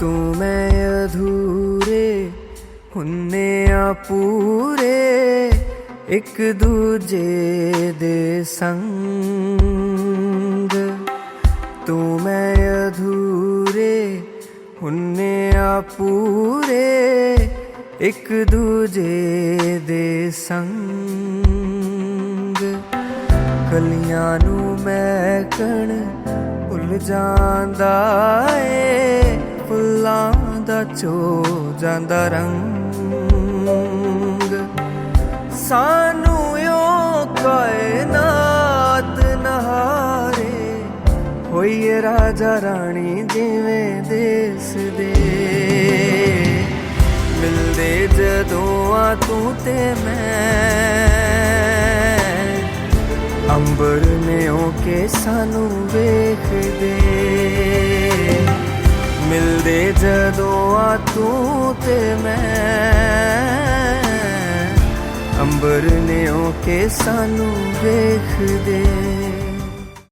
ਤੂੰ ਮੈਂ ਅਧੂਰੇ ਹੁੰਨੇ ਆ ਪੂਰੇ ਇੱਕ ਦੂਜੇ ਦੇ ਸੰਗ ਤੂੰ ਮੈਂ ਅਧੂਰੇ ਹੁੰਨੇ ਆ ਪੂਰੇ ਇੱਕ ਦੂਜੇ ਦੇ ਸੰਗ ਕਲੀਆਂ ਨੂੰ ਮੈਂ ਕਣ ਭੁੱਲ ਜਾਂਦਾ ਏ ਦਾ ਜਾਂਦਾ ਰੰਗ। ਸਾਨੂੰ ਯੋ ਕਾਇਨਾਤ ਨਹਾਰੇ। ਹੋਈਏ ਰਾਜਾ ਰਾਣੀ ਜਿਵੇਂ ਦੇਸ ਦੇ। ਮਿਲਦੇ ਜਦੋਂ ਆ ਤੂੰ ਤੇ ਮੈਂ। ਅੰਬਰ ਨੇ ਹੋ ਕੇ ਸਾਨੂੰ ਵੇਖਦੇ। ਮਿਲਦੇ ਜਦੋਂ ਆ ਤੂੰ ਤੇ ਮੈਂ ਅੰਬਰ ਨੇ ਹੋ ਕੇ ਸਾਨੂੰ ਵੇਖਦੇ।